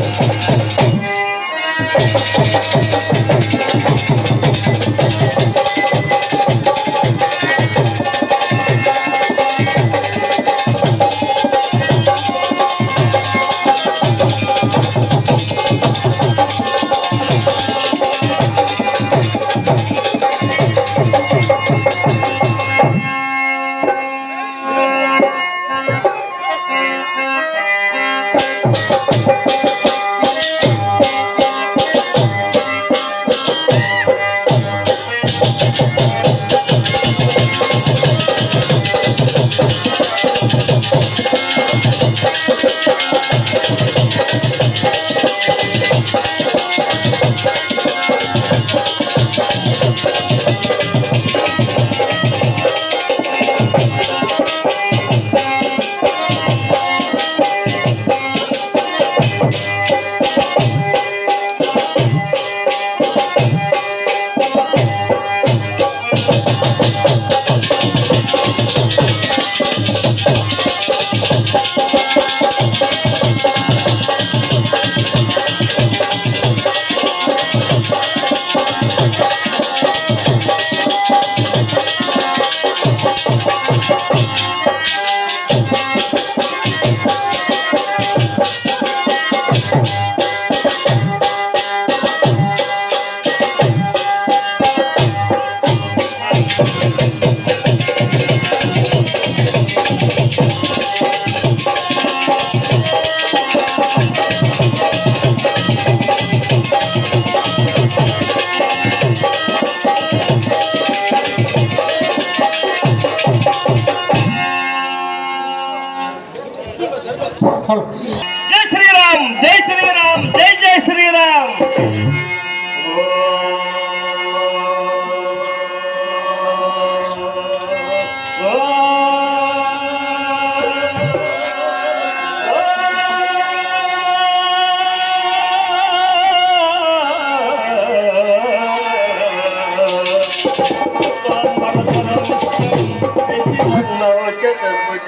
Thank you.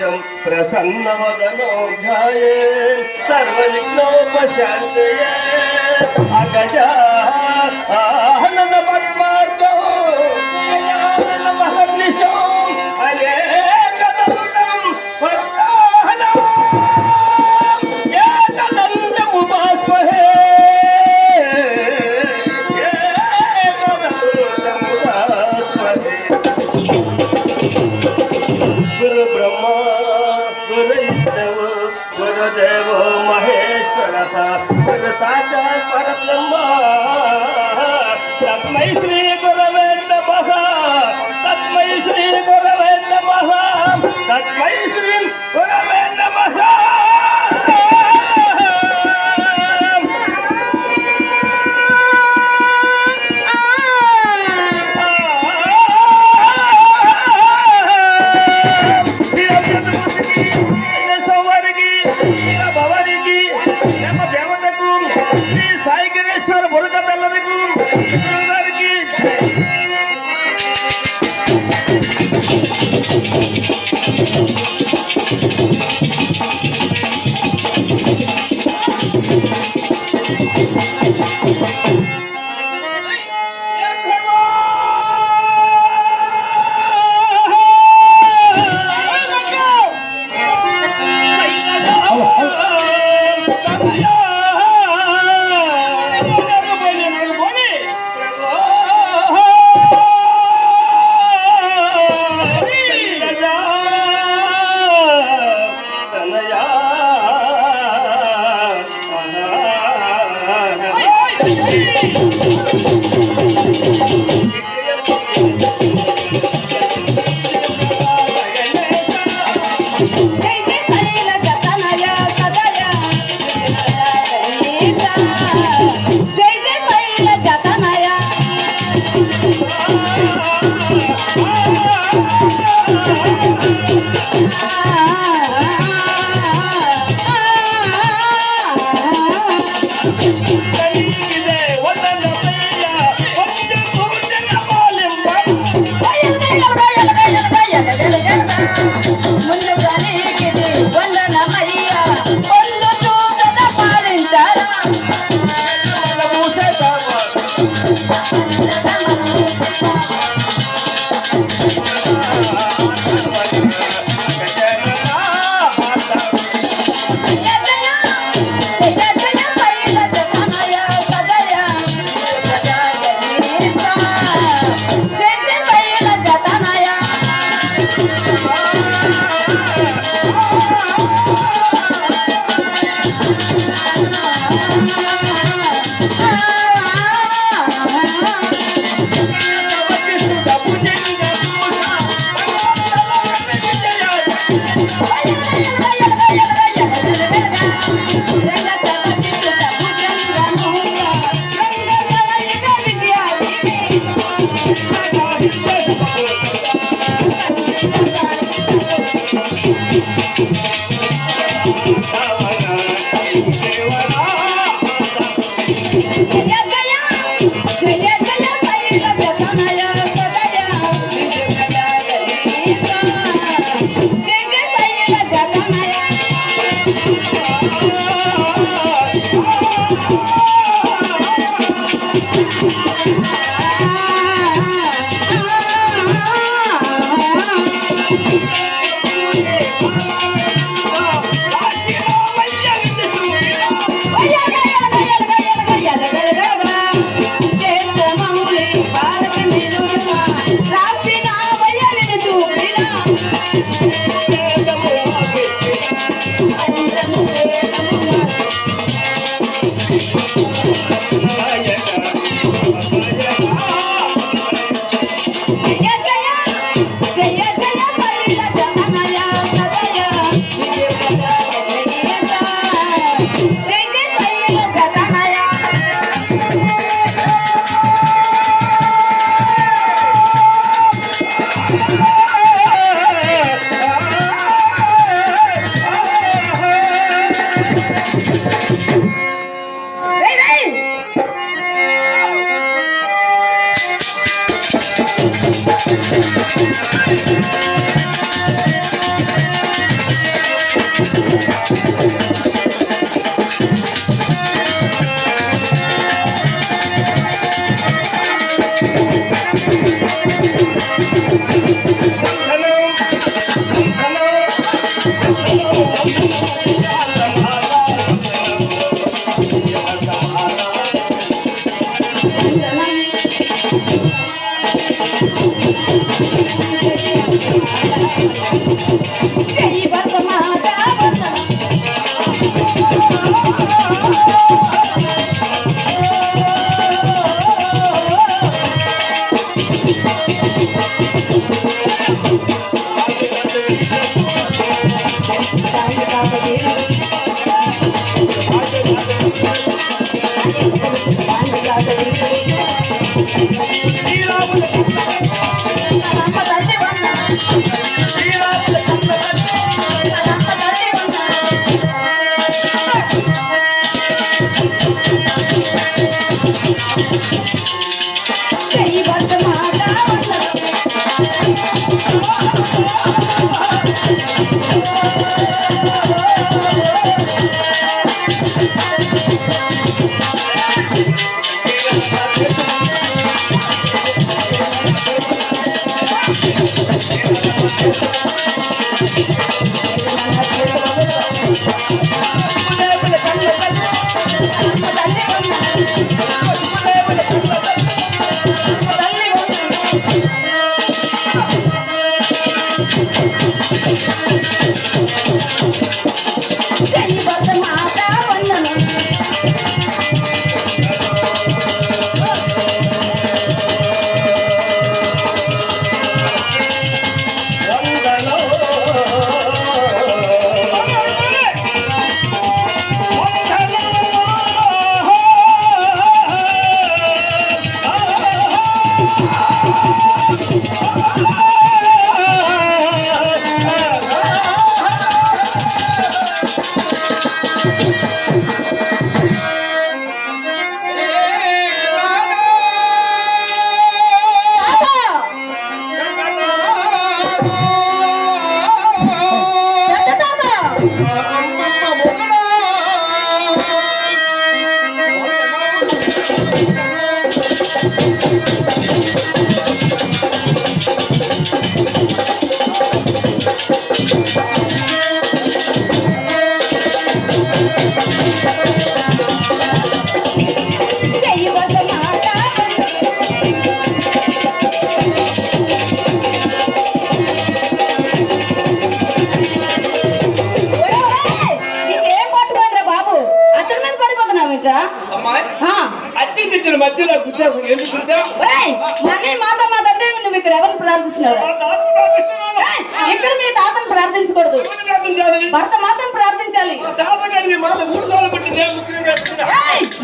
నిత్యం సర్వ సర్వవిఘ్నోపశాంతయే అగజా But ladies and Thank you.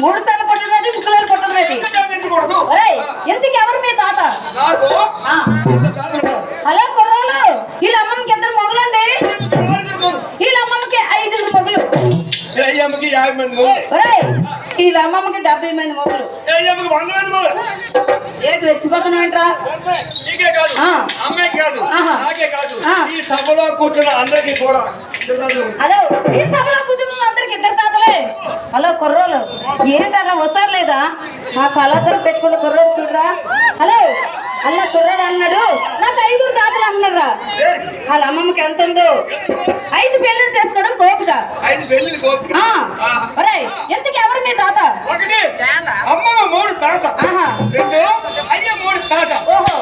మూడు సార్లు కొట్టడం ముక్కలేరు కొట్టడం? ఎందుకు ఎవరు మీ తాత. హలో కుర్రాలు వీళ్ళ అమ్మమ్మకి ఇద్దరు మొగులండి. వీళ్ళ అమ్మమ్మకి మొగులు అమ్మకి మొగుడు. ఒరేయ్ వీళ్ళ అమ్మమ్మకి డెబ్బై మంది మొగులు అమ్మకి. ఏంటి రెచ్చిపోతున్నావు ఏంట్రా నీకే కాదు ఆ. అమ్మాయికి కాదు ఆహా. నాకే కాదు ఆ. ఈ సభలో కూర్చున్న అందరికీ కూడా చిన్నది ఉంది. హలో ఈ సభలో కూర్చున్న అందరికి ఇద్దరు తాతలే హలో కుర్రోలు ఏంటరా వస్తారు లేదా? మా కళాకారు పెట్టుకున్న కుర్రోడు చూడరా? హలో అన్న కుర్రోడు అన్నాడు. నాకు ఐదుగురు తాతలు అంటున్నారా? వాళ్ళ అమ్మమ్మకి ఎంత ఉందో? ఐదు పెళ్ళిళ్ళు చేసుకోవడం కోపిక. ఆ, ఆ. ఒరేయ్ ఎందుకు ఎవరు మీ తాత? ఒకటి అమ్మమ్మ మూడు తాత. ఆహా. రెండు అయ్య మూడు తాత. ఓహో.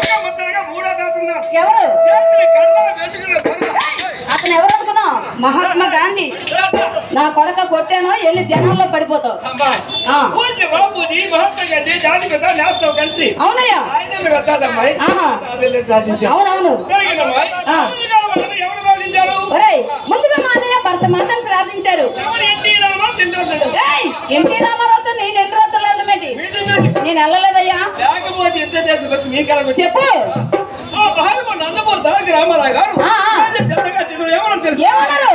ఎవరు? అతను ఎవరు అనుకున్నావు? మహాత్మా గాంధీ. నా కొడక కొట్టానో వెళ్ళి జనాల్లో పడిపోతావు. అవునయ్యా. అవునవును. ముందుగా మా అన్నయ్య భర్త మాతను ప్రార్థించారు. ఎన్టీ ఎన్టీ రామారావుతో నేను ఎన్ని రోజులు నేను వెళ్ళలేదయ్యా. చెప్పు. ఆ మహాత్మా నందమూరి తారక రామారావు గారు ఆ, ఆ. చెత్తగా చంద్రుడు ఏమని తెలుసు ఏమన్నారు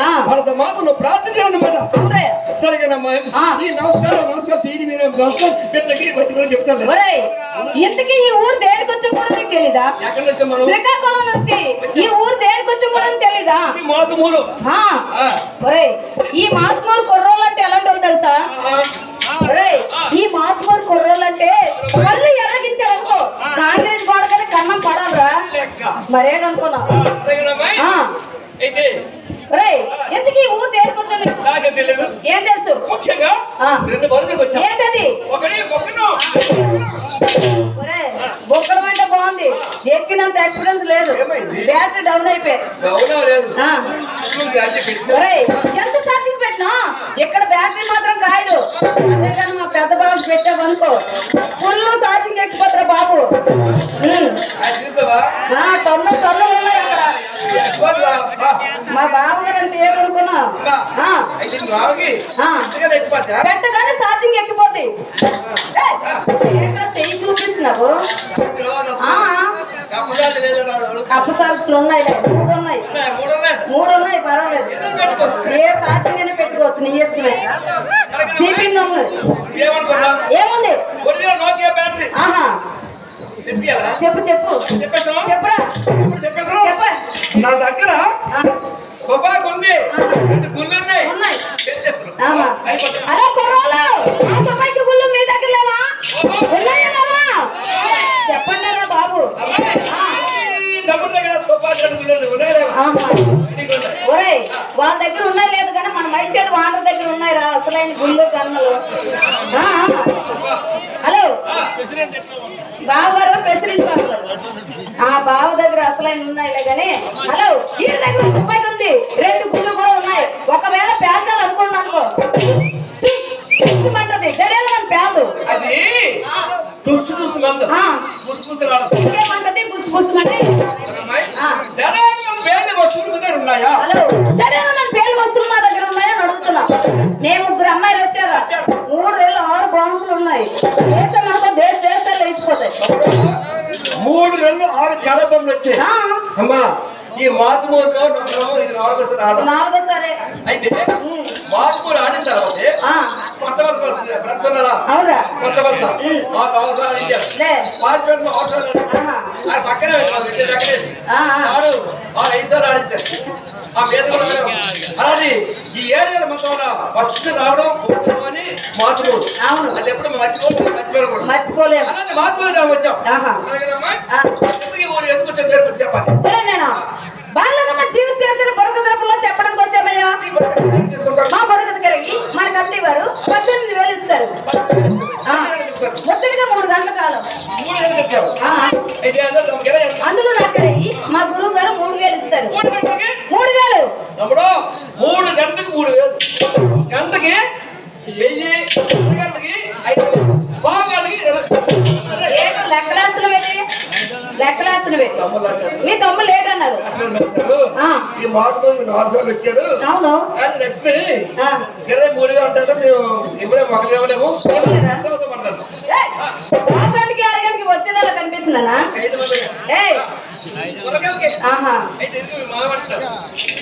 ఆ. భరత మాతను ప్రార్థించాలన్నమాట అవునే సరిగేనమ్మా ఆ. ఈ నమస్కారం నమస్కారం చేయని మీరే నమస్కారం పెద్దకి వచ్చి కూడా చెప్తాను ఇంతకీ ఈ ఊరు దేనికి వచ్చి కూడా మీకు తెలీదా? శ్రీకాకుళం నుంచి. ఈ ఊరు దేనికి వచ్చి కూడా తెలీదా? ఆ. ఒరేయ్ ఈ మహాత్మూరు కుర్రోళ్ళు అంటే ఎలాంటి వాళ్ళు తెలుసా? ఈ మహాత్మూరు కుర్రోళ్ళు అంటే కళ్ళు ఎర్రగించారనుకో కాంగ్రెస్ గోడకని కన్నం పడాలరా. మరేదనుకున్నా. అయితే ఎందుకు ఊరు తెలియదు ఏం తెలుసు? ముఖ్యంగా ఆ. రెండు బరువులకు వచ్చాం ఏంటది? ఒకటి మొక్కను ఒరేయ్, బొక్కడం అంటే బాగుంది. ఎక్కినంత ఎక్స్పీరియన్స్ లేదు? బ్యాటరీ డౌన్ అయిపోయి అవునా లేదు? ఆ. చూడు, అది పెట్టు. ఒరేయ్ ఎంత ఛార్జింగ్ పెట్టినా? ఇక్కడ బ్యాటరీ మాత్రం కాయదు. అదే కానీ మా పెద్ద బాబు పెట్టామనుకో. ఫుల్ ఛార్జింగ్ ఎక్కిపోతారా బాబు? టన్ను టన్నులు ఉన్నాయి అక్కడ. మా బావగారు అంటే ఏమనుకున్నా అమ్మా, ఆ, అయితే నువ్వు ఆగి ఆ. ఇంతగా ఎక్కిపోతా? పెట్టగానే ఛార్జింగ్ ఎక్కిపోద్ది ఏంట్రా చెయ్యి చూపిస్తున్నావు. అప్పసార్లు ఉన్నాయి మూడు ఉన్నాయి మూడు ఉన్నాయి. పర్వాలేదు? ఏ ఛార్జింగ్ అయినా పెట్టుకోవచ్చు నీ ఇష్టమే సిపిన్ ఏమనుకున్నా? ఏముంది ఆహా? చెప్పు చెప్పు? చెప్పురా? నా దగ్గర తుపాకు ఉంది. గుళ్ళు ఉన్నాయి. ఆ తుపాకీ గుళ్ళు మీ దగ్గర లేవా? ఉన్నాయా లేవా? చెప్పండి రా బాబు డబ్బుల దగ్గర తుపాకు గుళ్ళు ఉన్నాయి. వాళ్ళ దగ్గర ఉన్నాయి లేదు కానీ మన మైక్ సైడ్ వాండర్ దగ్గర ఉన్నాయి రా అసలైన గుళ్ళు కన్నులు. హలో. బావగారు ప్రెసిడెంట్ బాబు. గారు ఆ బావ దగ్గర అసలైన ఉన్నాయిలే కానీ హలో వీరి దగ్గర తుపాకి ఉంది. రెండు గుళ్ళు కూడా ఉన్నాయి. ఒకవేళ పేల్చాలి అనుకున్నాను అనుకో. మంటది గడియాల మన పేదు ఇంకేమంటది? మన వస్తువులు ఉన్నాయా? హలో పేరు వస్తువులు మా దగ్గర ఉన్నాయని అడుగుతున్నా. నేను ముగ్గురు అమ్మాయిలు వచ్చారా? మూడు వేలు ఆరు బాంబులు ఉన్నాయి. దేశం అనుకో దేశ మూడు నెలలు ఆరు జలబంలు వచ్చాయి. అమ్మా ఈ మాతుమూరులో ఇది నాలుగోసారి ఆడ నాలుగోసారి అయితే మాతుమూరు ఆడిన తర్వాత కొత్త వస్తుంది ఫ్రెండ్స్ ఉన్నారా? కొత్త మాకు ఇచ్చారు పక్కనే మా ఇంటి వెంకటేష్ ఆ, ఆ. వాడు ఆ ఐసాలు ఆడించారు. ఆ పేద కూడా వెళ్ళాం. అలాగే ఈ ఏరియాల మొత్తం ఫస్ట్ రావడం పోవడం అని మాతుమూరు అవును. అది ఎప్పుడు మర్చిపోతుంది మర్చిపోకూడదు మర్చిపోలేము అలాగే మాతుమూరు రావు వచ్చాం. ఎందుకు చెప్పాలి నేను. జీవిత చరిత్ర చెప్పడానికి వచ్చామయ్యా. తీసుకుంటాం మా బొరకత కరిగి మన కమిటీ వారు పద్దెనిమిది వేలు ఇస్తారు. ఆ, మొత్తంగా మూడు గంటల కాలం? అందులో నాకు కరిగి మా గురువు గారు మూడు వేలు ఇస్తారు మూడు గంటలకి మూడు వేలు తమ్ముడు మూడు గంటలకు మూడు వేలు. గంటకి వెయ్యి గంటకి ఐదు వేలు. బాగా గంటకి పెట్టి మీ తమ్ముడు. ఆ, ఈ మార్పు నాలుగు వచ్చారు. అవును. లక్ష్మి ఇరవై మూడు అంటారు మేము ఇప్పుడే మొక్కలు ఇవ్వలేము. ఇవ్వలేదా? తర్వాత పడతాను. ఏయ్, ఆ గంటకి అర ఉరకలకి. ఆహా.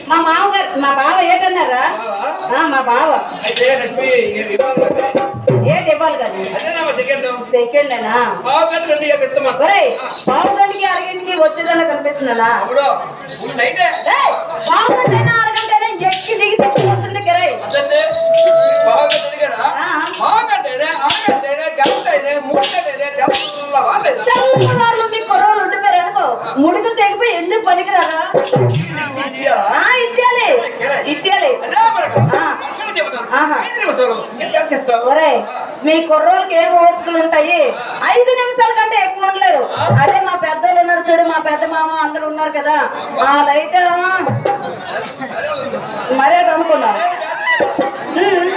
మీ మామగారు మా బావ ఏటన్నారా? మా బావ. ఏటి ఇవ్వాలి సెకండ్ అనా పావు గంట పావు గంటకి అర గంటకి వచ్చేదాకా కనిపిస్తుందనా తమ్ముడు ముందు నైటే ఏయ్, పావు గంట అయినా అర గంట అయినా ఎక్కి దిగి తెచ్చి వస్తుంది కిరాయి. అదండి బాగా అడిగారా ఆగంటేనే గంట అయినా మూడు గంటనే తెల్లవాలేదు చల్లవాళ్ళు మీ కుర్రోళ్ళు ఉండిపోయారు అనుకో ముడుకులు తెగిపోయి ఎందుకు పనికిరారా? ఇచ్చేయాలి. ఇచ్చేయాలి. ఒరే మీ కుర్రోళ్ళకి ఏం ఓపికలు ఉంటాయి? ఐదు నిమిషాల కంటే ఎక్కువ ఉండలేరు. అదే మా పెద్దోళ్ళు ఉన్నారు చూడు మా పెద్ద మామ అందరూ ఉన్నారు కదా. వాళ్ళైతే మరేట అనుకున్నా ఉమ్,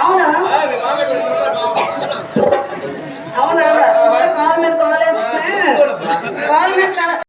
అవునా? అవునా? కాలు